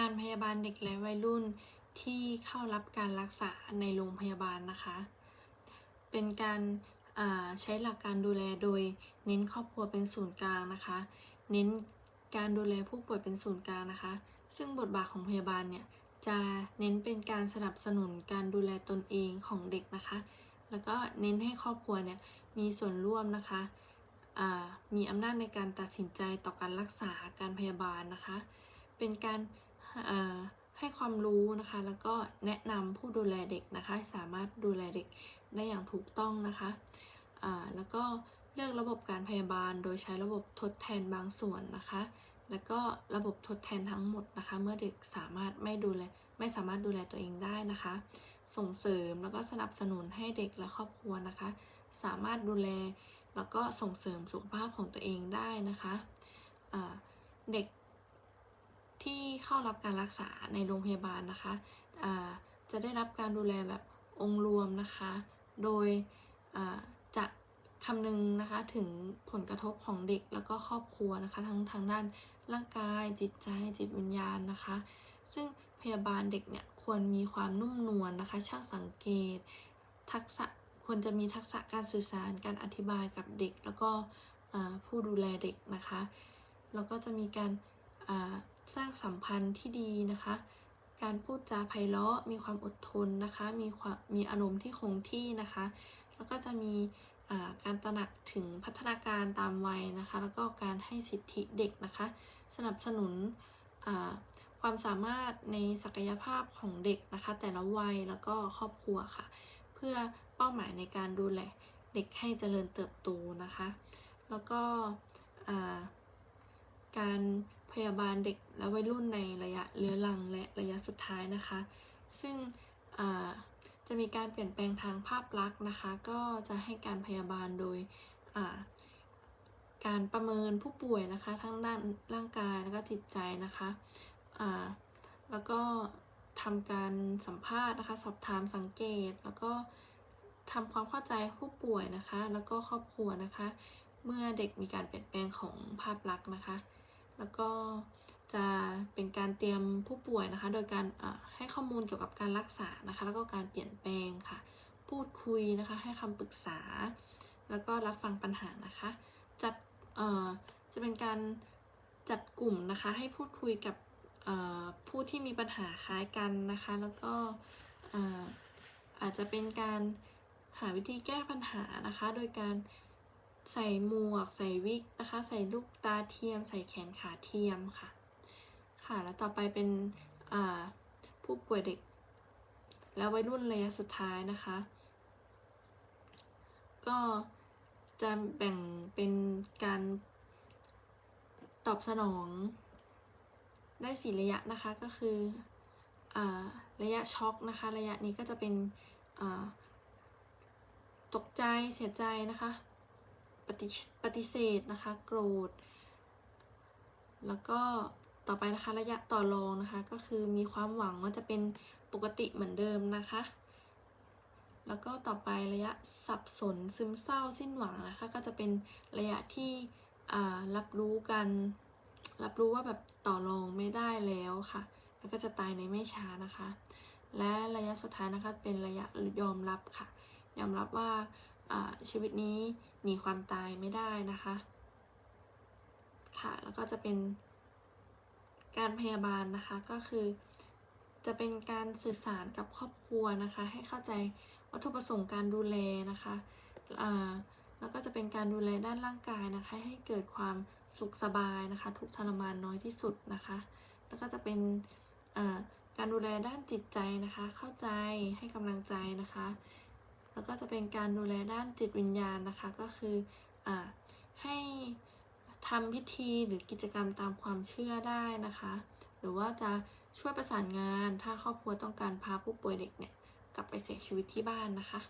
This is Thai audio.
การพยาบาลเด็กและวัยรุ่นที่เข้ารับการรักษาในโรงพยาบาลนะคะ เป็นการาใช้หลักการดูแลโดยเน้นครอบครัวเป็นศูนย์กลางนะคะ เน้นการดูแลผู้ป่วยเป็นศูนย์กลางนะคะ ซึ่งบทบาทของพยาบาลเนี่ยจะเน้นเป็นการสนับสนุนการดูแลตนเองของเด็กนะคะ แล้วก็เน้นให้ครอบครัวเนี่ยมีส่วนร่วมนะคะ มีอำนาจในการตัดสินใจต่อการรักษาการพยาบาลนะคะ เป็นการ ให้ความรู้นะคะ แล้วก็แนะนำผู้ดูแลเด็กนะคะ สามารถดูแลเด็กได้อย่างถูกต้องนะคะแล้วก็เลือกระบบการพยาบาล โดยใช้ระบบทดแทนบางส่วนนะคะ แล้วก็ระบบทดแทนทั้งหมดนะคะ เมื่อเด็กสามารถไม่ดูแลไม่สามารถดูแลตัวเองได้นะคะ ส่งเสริมแล้วก็สนับสนุนให้เด็กและครอบครัวนะคะ สามารถดูแลแล้วก็ส่งเสริมสุขภาพของตัวเองได้นะคะอ่าเด็ก ที่เข้ารับการรักษาในโรงพยาบาลนะคะอ่าจะได้รับการดูแลแบบองค์รวมนะคะ โดยจะคำนึงนะคะถึงผลกระทบของเด็กแล้วก็ครอบครัวนะคะทั้งทางด้านร่างกายจิตใจจิตวิญญาณนะคะ ซึ่งพยาบาลเด็กเนี่ยควรมีความนุ่มนวลนะคะ ช่างสังเกต ทักษะควรจะมีทักษะการสื่อสารการอธิบายกับเด็ก แล้วก็ผู้ดูแลเด็กนะคะ แล้วก็จะมีการ สร้างสัมพันธ์ที่ดีนะคะ การพูดจาไพเราะ มีความอดทนนะคะ มีความมีอารมณ์ที่คงที่นะคะ แล้วก็จะมีการตระหนักถึงพัฒนาการตามวัยนะคะ แล้วก็การให้สิทธิเด็กนะคะ สนับสนุนความสามารถในศักยภาพของเด็กนะคะ แต่ละวัยแล้วก็ครอบครัวค่ะ เพื่อเป้าหมายในการดูแลเด็กให้เจริญเติบโตนะคะ แล้วก็การ พยาบาลเด็กและวัยรุ่นในระยะเรื้อรังและระยะสุดท้ายนะคะ ซึ่งจะมีการเปลี่ยนแปลงทางภาพลักษณ์นะคะ ก็จะให้การพยาบาลโดยการประเมินผู้ป่วยนะคะ ทั้งด้านร่างกายแล้วก็จิตใจนะคะแล้วก็ทำการสัมภาษณ์นะคะ สอบถามสังเกต แล้วก็ทำความเข้าใจผู้ป่วยนะคะ แล้วก็ครอบครัวนะคะ เมื่อเด็กมีการเปลี่ยนแปลงของภาพลักษณ์นะคะ แล้วก็จะเป็นการเตรียมผู้ป่วยนะคะ โดยการอ่าให้ข้อมูลเกี่ยวกับการรักษานะคะ แล้วก็การเปลี่ยนแปลงค่ะ พูดคุยนะคะ ให้คำปรึกษา แล้วก็รับฟังปัญหานะคะ จัดเอ่อจะเป็นการจัดกลุ่มนะคะ ให้พูดคุยกับเอ่อผู้ที่มีปัญหาคล้ายกันนะคะ แล้วก็อ่าอาจจะเป็นการหาวิธีแก้ปัญหานะคะ โดยการ ใส่หมวก ใส่วิกนะคะ ใส่ลูกตาเทียม ใส่แขนขาเทียมค่ะ ค่ะ แล้วต่อไปเป็นผู้ป่วยเด็ก และวัยรุ่นระยะสุดท้ายนะคะ ก็จะแบ่งเป็นการตอบสนองได้สี่ระยะนะคะก็คืออระยะช็อกนะคะ ระยะนี้ก็จะเป็นตกใจเสียใจนะคะ ฏิปฏิเสธนะคะ โกรธ แล้วก็ต่อไปนะคะระยะต่อรองนะคะ ก็คือมีความหวังว่าจะเป็นปกติเหมือนเดิมนะคะ แล้วก็ต่อไประยะสับสนซึมเศร้าสิ้นหวังนะคะ ก็จะเป็นระยะที่รับรู้กัน รับรู้ว่าแบบต่อรองไม่ได้แล้วค่ะ แล้วก็จะตายในไม่ช้านะคะ และระยะสุดท้ายนะคะเป็นระยะยอมรับค่ะ ยอมรับว่า ชีวิตนี้หนีความตายไม่ได้นะคะ ค่ะแล้วก็จะเป็นการพยาบาลนะคะก็คือ จะเป็นการสื่อสารกับครอบครัวนะคะ ให้เข้าใจวัตถุประสงค์การดูแลนะคะแล้วก็จะเป็นการดูแลด้านร่างกายนะคะ ให้เกิดความสุขสบายนะคะ ทุกทรมานน้อยที่สุดนะคะ แล้วก็จะเป็นการดูแลด้านจิตใจนะคะ เข้าใจให้กำลังใจนะคะ แล้วก็จะเป็นการดูแลด้านจิตวิญญาณนะคะ ก็คืออให้ทำพิธีหรือกิจกรรมตามความเชื่อได้นะคะ หรือว่าจะช่วยประสานงานถ้าครอบครัวต้องการพาผู้ป่วยเด็กเนี่ยกลับไปเสียชีวิตที่บ้านนะคะ